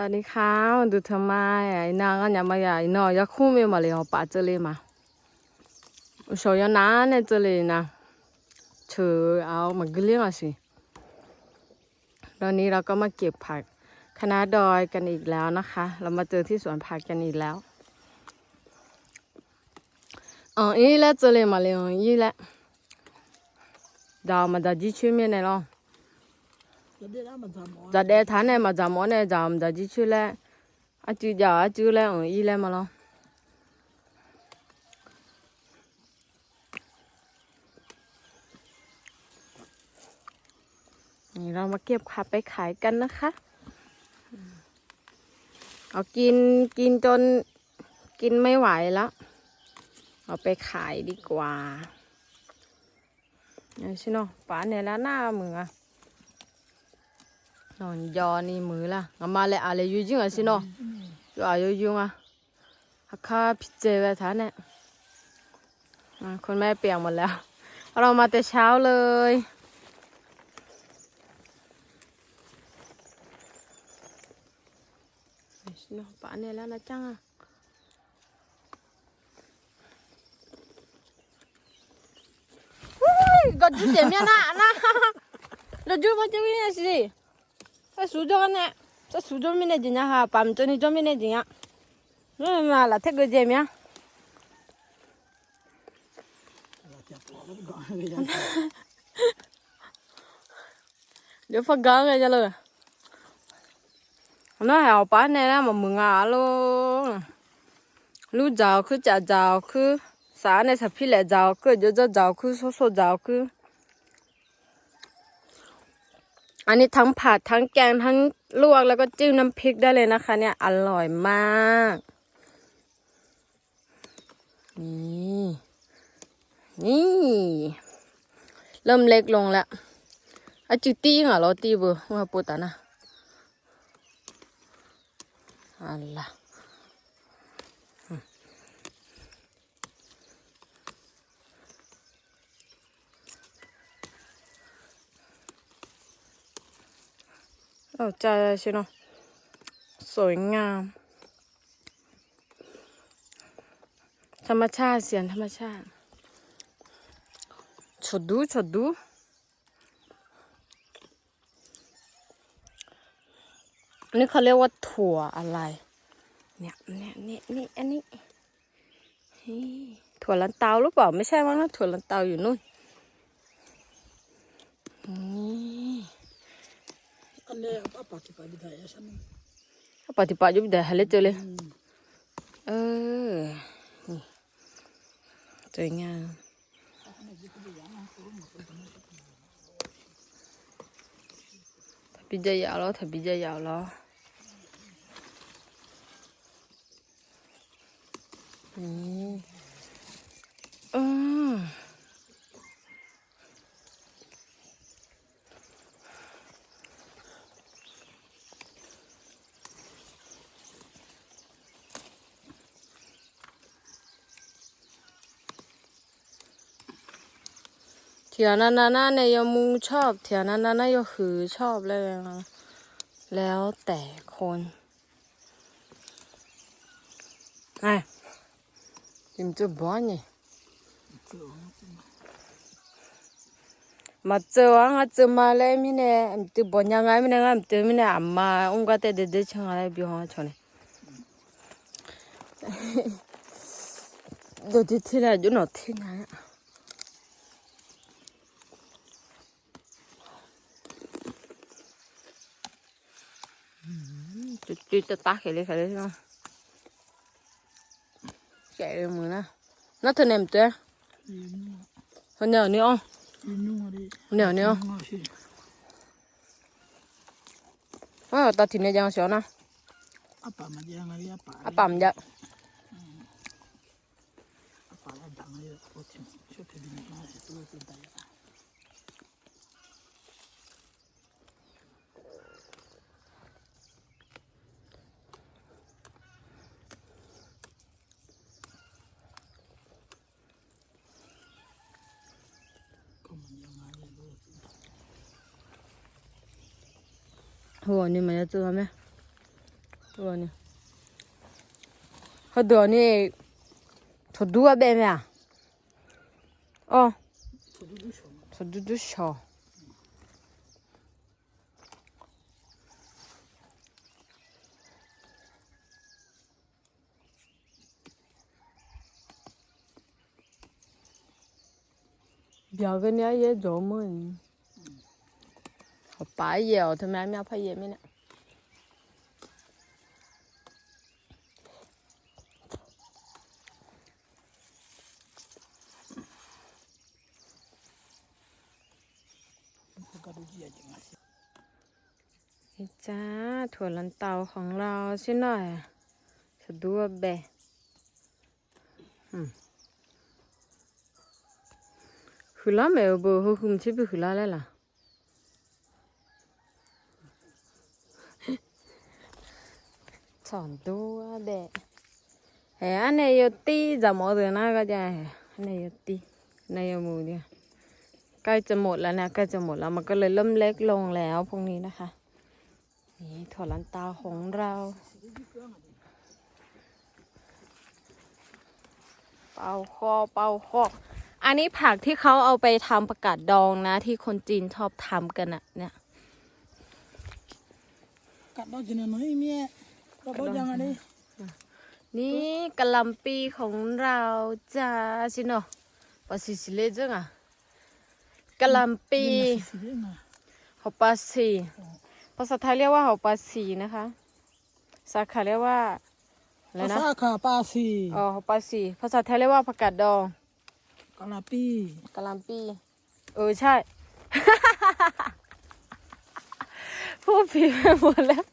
ตอนนี้ข้าดูทำไมไอ้นางก็ยังไม่อยากนอยากคู่ไม่มาเลยเอาป่าเจเลยมาชอยนาเนี่ยเจลีนะเธอเอามันก็เรื่องอะไรสิตอนนี้เราก็มาเก็บผักคณะดอยกันอีกแล้วนะคะ เรามาเจอที่สวนผักกันอีกแล้วอ๋ออีแล้วเจลีมาเลยอีแล้วดาวมาดาวที่ชื่อเมียไหนล่ะ จะได้ทานเนี่ยมาจากหมอเนี่ยจะมาจากที่ชื่อแล้วอาจูจ่าอาจูแล้วอ๋ออีแล้วมาลองนี่เรามาเก็บผักไปขายกันนะคะ เอากินกินจนกินไม่ไหวแล้ว เอาไปขายดีกว่าเอาชิโนป่าเนี่ยแล้วหน้ามืออะ นอนยอนี่มือละงามาเลยอะไรยูจิงอะสิเนาะยูอายุยุงอะฮักคาพิเจว้ท่านเนี่ยอะคุณแม่เปียกหมดแล้ว เรามาแต่เช้าเลยสิเนาะป่านเนี่ยแล้วนะจังอะก็จุดเสียเมียนะนะแล้วจุดมาจะวิ่งสิ sa sujo kana sa sujo mine jinya ha pamcho ni jo mine jinya no ma la thego je mya Để phát gỡ ngay cho luôn à? Nó hào bá này là mà mừng à luôn Lúc giàu cứ chả giàu cứ Sáng này sắp phí lại giàu cứ Giờ giờ giàu cứ số số giàu cứ. อันนี้ทั้งผัดทั้งแกงทั้งลวกแล้วก็จิ้มน้ำพริกได้เลยนะคะ เนี่ยอร่อยมาก นี่นี่ เริ่มเล็กลงแล้วอาจุตีเหรอเราตีเบอร์ว่าปูตานะอัลละ เอาใจใช่เนาะสวยงาม ธรรมชาติเสียงธรรมชาติชดดูชดดูนนี้เขาเรียกว่าถั่วอะไร เนี่ยเนี่ยเนี่ยนี่อันนี้ถั่วลันเตาหรือเปล่า ไม่ใช่มั้งนะถั่วลันเตาอยู่นู่นนี่ হলে আপাতি পা বিদায় আসেন আপাতি পা যদি বিদায় হলে চলে เออสวยงามถ้าปีจยาวแล้วถ้าปีจยาวแล้วอืม ถียนานานาเนี่ยยมูชอบ เถียนานานาโยหือชอบเลยนะแล้วแต่คนไอ้จิมจะบ้านนี่มาเจอว่าเจอมาเลยมิเนี่ยมจะบ้านยังไงมิเนี่ยมเจอมิเนี่ยอามาอุ้งก็แต่เด็ดๆช่างอะไรบิวฮะชนเดี๋ยวที่ที่ไหนจุดหนอที่ไหน Tuy tao tắt cái này cái này nó Chạy rồi mưa nè Nó thân em chưa Hơn nhờ nữa không? Hơn nhờ nữa không? Wow, tao thì nè giang xóa nè Apa mà giang ấy apa giang Apa là giang giang 好多你，没有做咩？好多问，好多呢，土豆啊，白面啊，哦，土豆都少，土豆都，表哥你也做梦？ เขาปาเหี่ยวทำไมไม่เอาผ้าเย็นไหมเนี่ยนี่จ้าถั่วลันเตาของเราสิหน่อยสะดวกเบะหืม่เอ खुला में वो हुकुम छिप खुला लेला chọn đua để hè anh này yo ti giờ mỗi rồi na cái gì anh này yo ti này yo mù đi ใกล้จะหมดแล้วนะใกล้จะหมดแล้วมันก็เลยเริ่มเล็กลงแล้วพวกนี้นะคะ นี่ถั่วลันตาของเราเป่าคอเป่าคออันนี้ผักที่เขาเอาไปทำประกาศดองนะ ที่คนจีนชอบทำกันอะเนี่ย กัดดองจีนน้อยเมีย กัด到ยังไงดินี่กะหล่ำปีของเราจ้าสิโนปาซิซิเลจังอะกะหล่ำปีสีเรื่องอะหัวปลาสีภาษาไทยเรียกว่าหัวปลาสีนะคะ สาขาเรียกว่าอะไรภานะษาขาปาสีอ๋อหัวปลาสีภาษาไทยเรียกว่าผักกาดดองกะลาปีกะหล่ำปีเออใช่ พูดผิดไปหมดแล้ว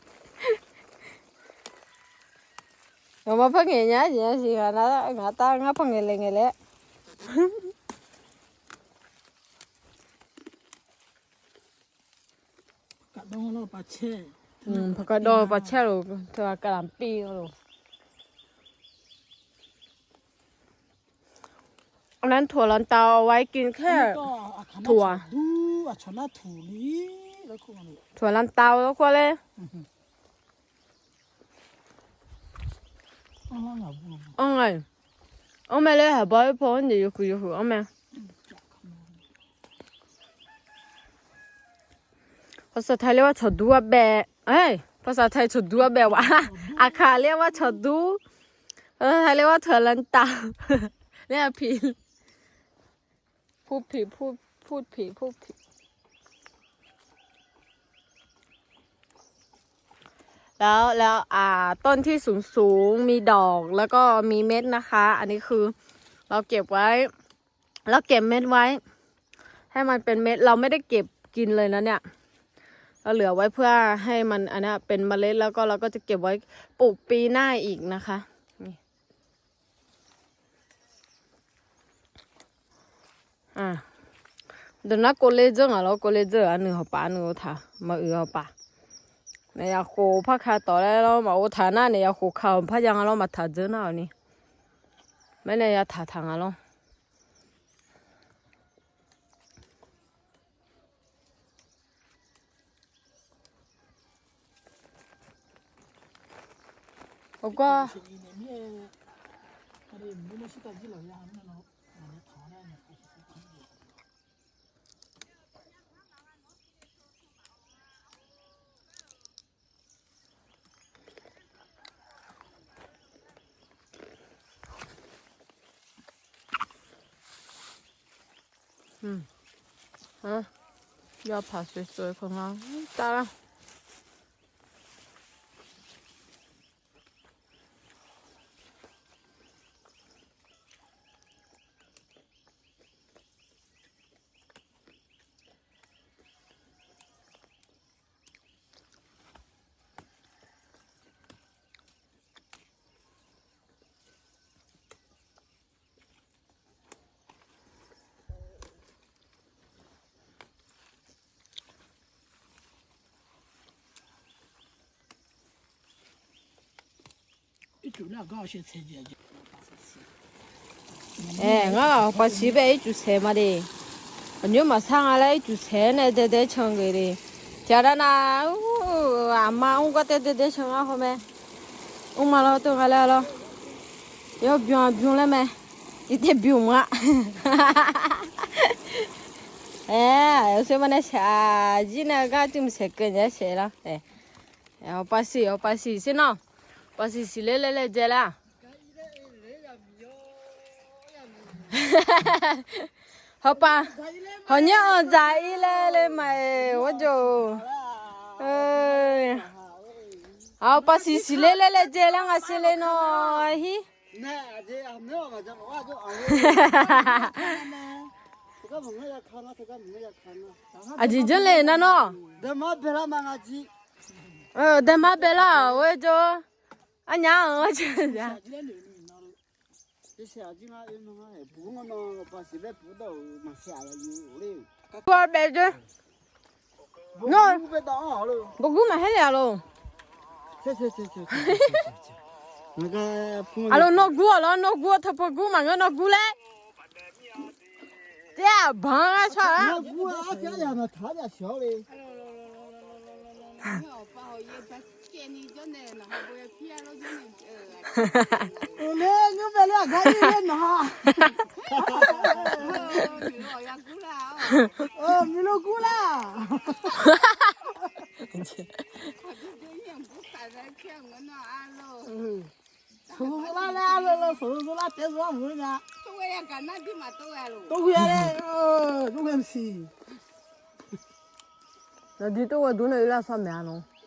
Ngapa pengennya aja sih karena nggak tahu ngapa ngele-ngele. Kadang lo pace. Hmm, pakai do pace lo, tuh akan lampi lo. Lan thua lan tao wai kin ke thua. Du, achola thuli. Thua lan tao nó kau đấy. ยแหละกัดดองเราปลาแช่อืมผักกาดดองปลาแช่โลเธอกะหล่อันนั้นถั่วลันเตาเอาไว้กินแค่ก็อาคาถั่วดูอาชนะถูนี่แล้วก็มันถั่วเบ้เลยอ๋อหลับบูอ๋อไงแม่เลยหาบพอนี่ยูคุยอยู่อ๋อแม่ภาษาไทยเรียกว่าฉดดูแบเอ้ภาษาไทยฉดดูแบวะอาคาเรียกว่าฉดดูภาษาไทยเรียกว่าถั่วลันเตาเนี่ยผิดพูดผิดพูดพูดผิดพูดผิด แล้วแล้วอ่าต้นที่สูงสูงๆมีดอกแล้วก็มีเม็ดนะคะ อันนี้คือเราเก็บไว้เราเก็บเม็ดไว้ ให้มันเป็นเม็ดเราไม่ได้เก็บกินเลยนะเนี่ยเราเหลือไว้เพื่อให้มันอันนี้เป็นเมล็ดแล้วก็เราก็จะเก็บไว้ปลูกปีหน้าอีกนะคะนี่อ่าเดี๋ยวนะโกเลเจงอะเราโกเลเจงอันหนึ่งหัวปลาหนึ่งหัวถามาเอือหัวปลาเนี่ยอยากโคพักขาต่ามาหัวถาหน้าเนี่ยอยากโคข่าวพักยังเรามาถาเจอหน้า 你要火怕开到来了嘛？我谈那你要火烤怕讲了嘛？谈走那呢？没你要谈谈了。我哥。 응. 어? 내가 봤을 거야, 그만. 따라. 煮了高些菜姐姐，八十四。哎，我把西北一煮菜嘛的，你嘛上下来一煮菜呢，得得抢个的。家的那，哦，阿妈我个得得得抢啊，后面，我妈老都回来了，要不用不用了没？一点不用嘛。哎，有什么那下一那个就没吃跟人家吃了，哎，要把戏要把戏先喏，પછી સિલે લઈ લે જેલા હપા હન્યા જાય લે લે માય ઓજો આ પછી સિલે લે લે જેલા ગસલે નો હી ના જે અમે વાજો વાજો aji jole nano dama bela mangaji dama bela wejo 俺娘我去。夏季的牛你拿了，这夏季那有那个补我嘛，把现在补到嘛下了。我二百斤。我五百打好了。我够买海了喽。去去去去。那个。俺老老姑，了老姑，他不姑嘛，俺老姑嘞。对，胖啊，瘦啊。那姑啊，家家那他家小嘞。不好意思。我来，我别了，看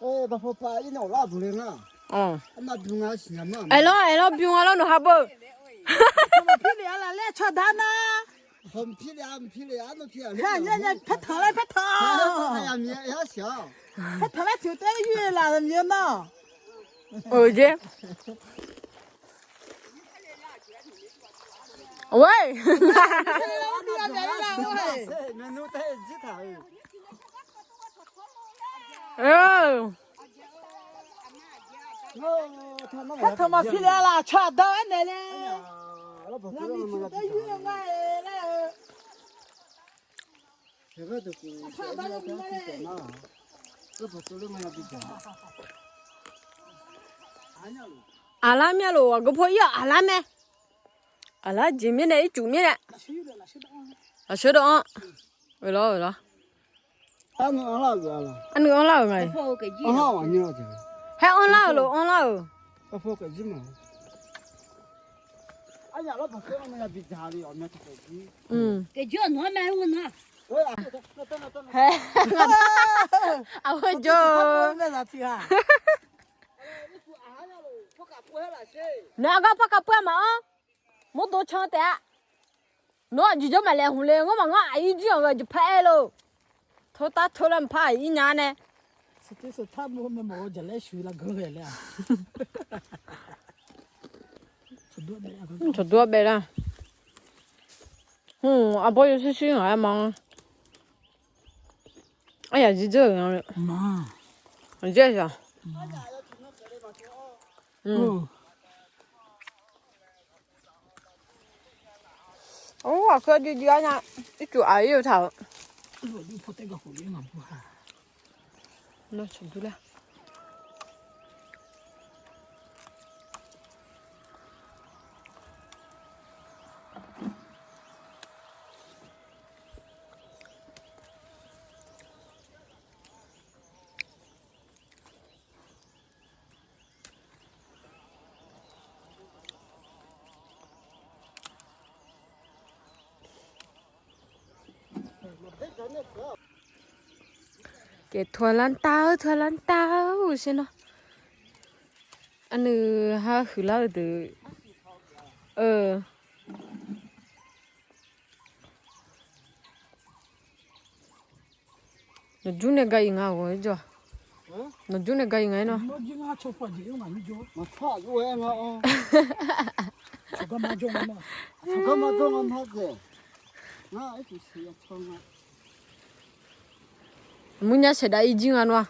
哎，把一弄出来！哦，那。哎喽哎喽，平安喽不？哈哈哈！皮脸了，来吃糖了。好皮脸，皮脸都皮脸。看，你你皮疼了，皮疼。哎呀，米要香。皮疼了就等于烂了米嘛。哦姐。喂，哈哈哈哈。老公来了，老公。那那太正常了。哦太他妈漂亮了全到完奶奶这个都不用了这不是那么要不行了阿拉面了我个婆要阿拉面阿拉今面的一九年的啊晓得啊啊晓得啊喂了喂了俺老了，俺老了，俺老了，你老的，还俺老了，俺老。我破个鸡嘛。哎呀，老不给我们家比家里要面子鸡。嗯。给鸡，我买我拿。哎呀，那等了等。哎，哈哈哈哈哈。我叫。哈哈哈哈哈。你说俺家了，破个破了些。哪个破个破嘛？没多钱的。那直接买来回来，我嘛我阿姨这样个就拍了。头打头人拍一年呢。实际是他们没毛就来修了，够来了。很多白了。嗯，阿婆有些心爱嘛。哎呀，就这样的，妈。你这下，嗯，哦，我可就这样，一煮阿油头，老牛不带个狐狸，能不哈？老成都了。để thua lan tao thua lan tao xem nó anh ừ ha khử lao từ ờ. Nó chú này gây ngao rồi chưa nó chú này gây ngay nó nó chú ngao chụp ảnh gì mà nó chú mà thọ chú em à chụp cái mà chụp mà chụp cái mà chụp mà thế nó ấy chỉ là chụp Munya seda ijin anwa.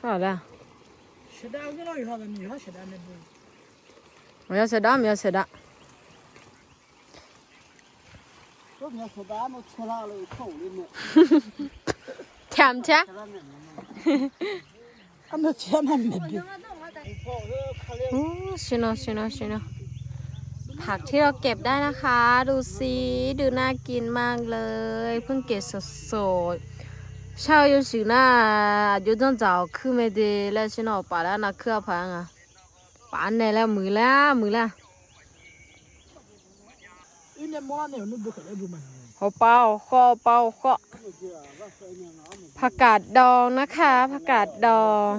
Chala. Seda ngelo yo ha mi ha seda ne bu. Ya seda mi ya seda. Ko mi seda no chola lo ko le mo. Tam cha. Am cha na me bu. ชิโนชิโนชิโนผักที่เราเก็บได้นะคะ ดูสิดูน่ากินมากเลย เพิ่งเก็บสดๆ เช้าอยู่สินะอยุต้องเจ้าคือไม่ได้แล้วฉันออกป่าแล้วนะเครือพังอะป่านไหนแล้วมือแล้วมือแล้วเดมเนี่ยเขาเป่าข้อเป่าข้อผักกาดดองนะคะผักกาดดอง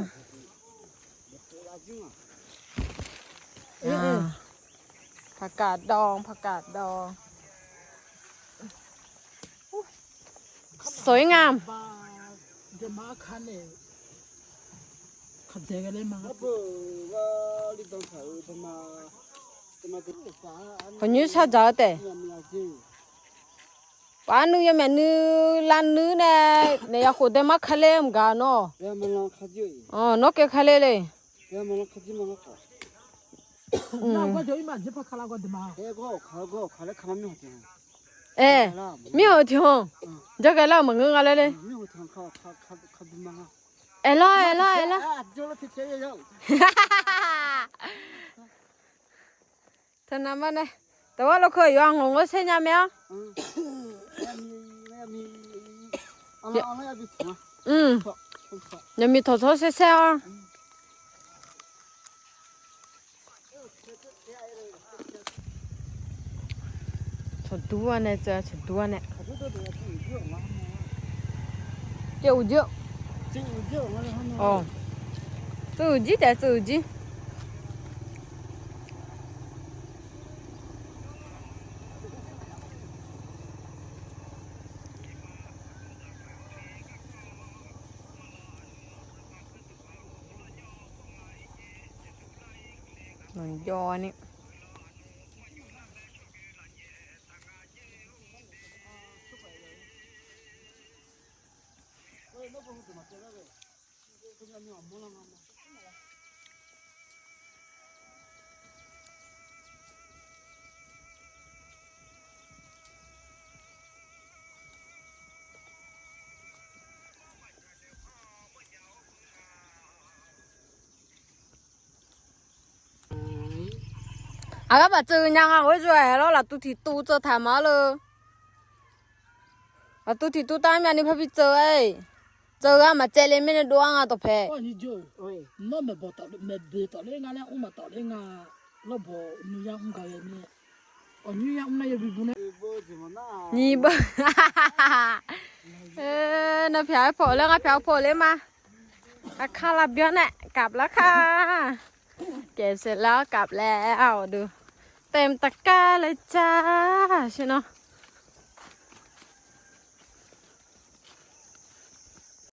ผักกาดดองผักกาดดอง สวยงาม makhane khadzekele có như sao giờ tệ bán nữ em nữ lan nữ nè này khổ đem mắc khale em gà nó ờ nó cái khale này nó có chơi mà chỉ phải khala có đi mà cái có khala có khala khăm nhau chứ 也没垃圾。 ป้านูยังแม่นูลานนูเนี่ยเนี่ยอยากขุดได้มาขะเลมกันเนาะ 别没让卡酒， อ๋อนกเกขะเลเลย 别没让卡酒没让卡。 น่าก็จะอีมันจะพักคลาก็จะมา 这个卡个卡来卡嘛没好听。 เอ๊ะไม่เอาทิ้งจะกันแล้วมึงอะไรเลย 没好听，卡卡卡卡不嘛？ เอล่เอล่เอล่ 啊，叫了天天要。 เธอนั่นมาเนี่ยแต่ว่าเราเคยยองลงก็เช่นยังไหมอ่ะ 嗯，那米那米，俺们俺们要比长， อืม 好，好好。 ยังมีโถโถเซ่ๆอ่ะฉดดูอันเนี่ยเจอฉ છોધુઆને છોધુઆને કે ઉજો ઓ તું ઉજી ત્યાં તું ઉજી non giovane à các bạn chơi nhang à ôi rồi đó là tu thì tu cho thả má lơ à tu thì tu tay mẹ đi phải bị chơi ấy. เจอกันมาเจเลยไม่ได้ดูอะตัวเพ่ก็ยิ่งจู่นั่นไม่บอกต่อไม่เบต่อเลยงานเนี่ยอาต่แล้วกันเนี่ยอามปเลยมั้ยวโผล่แล้วเนี่ยกลับแล้วค่ะเก็บเสร็จแล้วกลับแล้วดู เต็มตะกร้าเลยจ้าใช่เนาะ